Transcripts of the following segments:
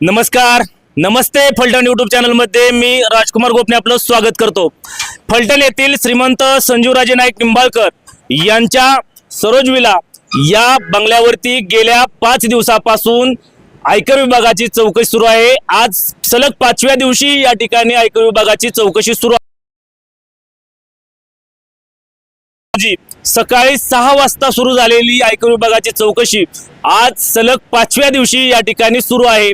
नमस्कार. नमस्ते फलटण यूट्यूब चॅनलमध्ये मी राजकुमार गोपने आपलं स्वागत करतो. फलटण येथील श्रीमंत संजीवराजे नाईक निंबाळकर यांच्या सरोज विला या बंगल्यावरती गेल्या पाच दिवसापासून आयकर विभागाची चौकशी सुरू आहे. आज सलग पाचव्या दिवशी या ठिकाणी आयकर विभागाची चौकशी सुरू आहे. सकाळी सहा वाजता सुरू झालेली आयकर विभागाची चौकशी आज सलग पाचव्या दिवशी या ठिकाणी सुरू आहे.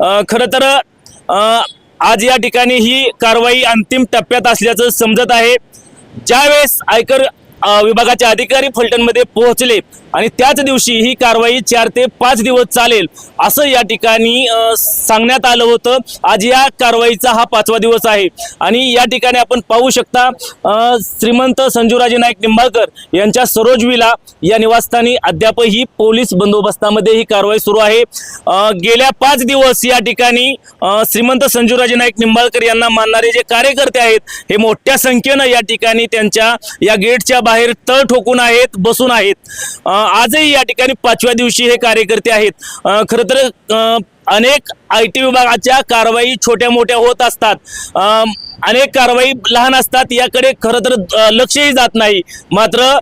खरं तर आज या ठिकाणी ही कारवाई अंतिम टप्प्यात असल्याचं समजत आहे. ज्यावेळेस आयकर विभागाचे अधिकारी फलटणमध्ये पोहोचले आणि त्याच दिवशी ही कारवाई चार ते पाच दिवस चालेल असं या ठिकाणी सांगण्यात आलं होतं. आज या कारवाईचा हा पाचवा दिवस आहे आणि या ठिकाणी आपण पाहू शकता श्रीमंत संजूराजे नाईक निंबाळकर यांच्या सरोजवीला या निवासस्थानी अद्यापही पोलीस बंदोबस्तामध्ये ही कारवाई सुरू आहे. गेल्या पाच दिवस या ठिकाणी श्रीमंत संजूराजे नाईक निंबाळकर यांना मानणारे जे कार्यकर्ते आहेत हे मोठ्या संख्येनं या ठिकाणी त्यांच्या या गेटच्या बाहेर तळ ठोकून आहेत बसून आहेत. आजही या ठिकाणी पाचव्या दिवशी हे कार्यकर्ते आहेत. खरं तर अनेक आय टी विभागाच्या कारवाई छोट्या मोठ्या होत असतात. अनेक कारवाई लहान असतात याकडे खरं तर लक्षही जात नाही. मात्र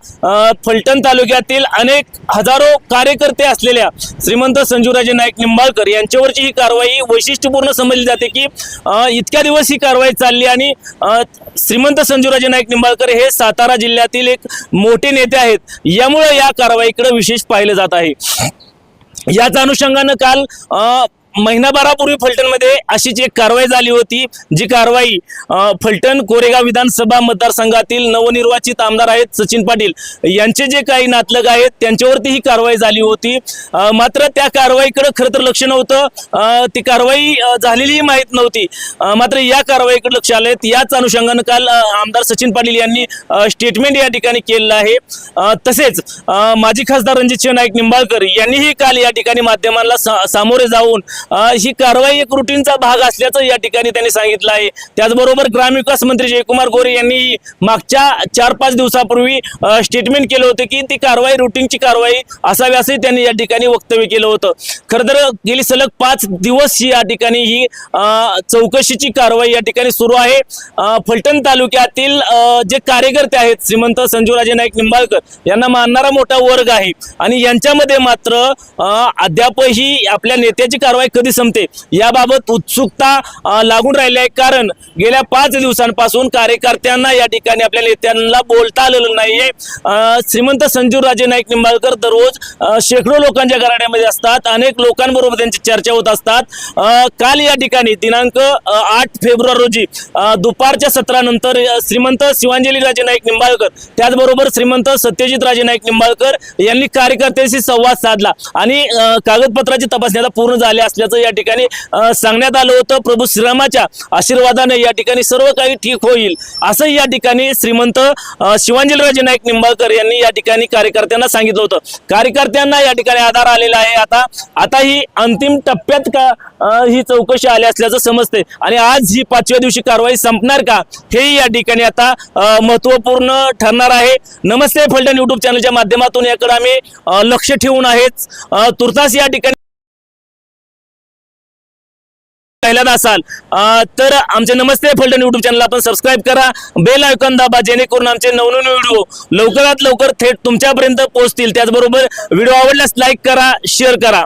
फलटण तालुक्यातील अनेक हजारो कार्यकर्ते असलेल्या श्रीमंत संजूराजे नाईक निंबाळकर यांच्यावरची ही कारवाई वैशिष्ट्यपूर्ण समजली जाते की इतक्या दिवस ही कारवाई चालली आणि श्रीमंत संजूराजे नाईक निंबाळकर हे सातारा जिल्ह्यातील एक मोठे नेते आहेत. यामुळे या कारवाईकडे विशेष पाहिलं जात आहे. याच अनुषंगानं काल महिनाभरापूर्वी फलटणमध्ये अशीच एक कारवाई झाली होती जी कारवाई फलटण कोरेगाव विधानसभा मतदारसंघातील नवनिर्वाचित आमदार आहेत सचिन पाटील यांचे जे काही नातलग आहेत त्यांच्यावरती ही कारवाई झाली होती. मात्र त्या कारवाईकडे खरं तर लक्ष नव्हतं. ती कारवाई झालेलीही माहीत नव्हती. मात्र या कारवाईकडे लक्ष आलंय. याच अनुषंगानं काल आमदार सचिन पाटील यांनी स्टेटमेंट या ठिकाणी केलेलं आहे. तसेच माजी खासदार रणजित नाईक निंबाळकर यांनीही काल या ठिकाणी माध्यमांना सा- सामोरे जाऊन ही कारवाई एक रुटीनचा भाग असल्याचं या ठिकाणी त्यांनी सांगितलं आहे. त्याचबरोबर ग्रामविकास मंत्री जयकुमार गोरे यांनी मागच्या चार पाच दिवसापूर्वी स्टेटमेंट केलं होतं की ती कारवाई रुटीनची कारवाई असावी असंही त्यांनी या ठिकाणी वक्तव्य केलं होतं. खरं तर गेली सलग पाच दिवस या ठिकाणी ही चौकशीची कारवाई या ठिकाणी सुरू आहे. फलटण तालुक्यातील जे कार्यकर्ते आहेत श्रीमंत संजूराजे नाईक निंबाळकर यांना मानणारा मोठा वर्ग आहे. आणि यांच्यामध्ये मात्र अद्यापही आपल्या नेत्याची कारवाई कधी संपते? याबाबत उत्सुकता लागून राहिली आहे. कारण गेल्या पाच दिवसांपासून कार्यकर्त्यांना या ठिकाणी आपल्या नेत्यांना बोलता आलेलं नाहीये. श्रीमंत संजीव संजूराजे नाईक निंबाळकर दररोज शेकडो लोकांच्या घराण्यामध्ये असतात. अनेक लोकांबरोबर त्यांची चर्चा होत असतात. काल या ठिकाणी दिनांक आठ फेब्रुवारी रोजी दुपारच्या सत्रानंतर श्रीमंत शिवांजली राजे नाईक निंबाळकर त्याचबरोबर श्रीमंत सत्यजित राजे नाईक निंबाळकर यांनी कार्यकर्त्यांशी संवाद साधला. आणि कागदपत्राची तपासणी आता पूर्ण झाली असल्याचं या ठिकाणी सांगण्यात आलं होतं. प्रभू श्रीरामाच्या आशीर्वादाने या ठिकाणी सर्व काही ठीक होईल असं या ठिकाणी श्रीमंत अ, नाईक निंबाळकर यांनी या ठिकाणी कार्यकर्त्यांना सांगितलं होतं. कार्यकर्त्यांना या ठिकाणी आधार आलेला आहे. आता आता ही अंतिम टप्प्यात का ही चौकशी आली असल्याचं समजते आणि आज ही पाचव्या दिवशी कारवाई संपणार का हेही या ठिकाणी आता महत्त्वपूर्ण महत्त्वपूर्ण ठरणार आहे. नमस्ते फलटण युट्यूब चॅनलच्या माध्यमातून याकडे आम्ही लक्ष ठेवून आहेच. तुर्तास या ठिकाणी पहिल्यांदा असाल. तर आमचे नमस्ते फलटण युट्यूब चॅनल आपण सबस्क्राईब करा. बेल आयकॉन दाबा जेणेकरून आमचे नवनवीन व्हिडिओ लवकरात लवकर थेट तुमच्यापर्यंत पोहोचतील. त्याचबरोबर व्हिडिओ आवडल्यास लाईक करा शेअर करा.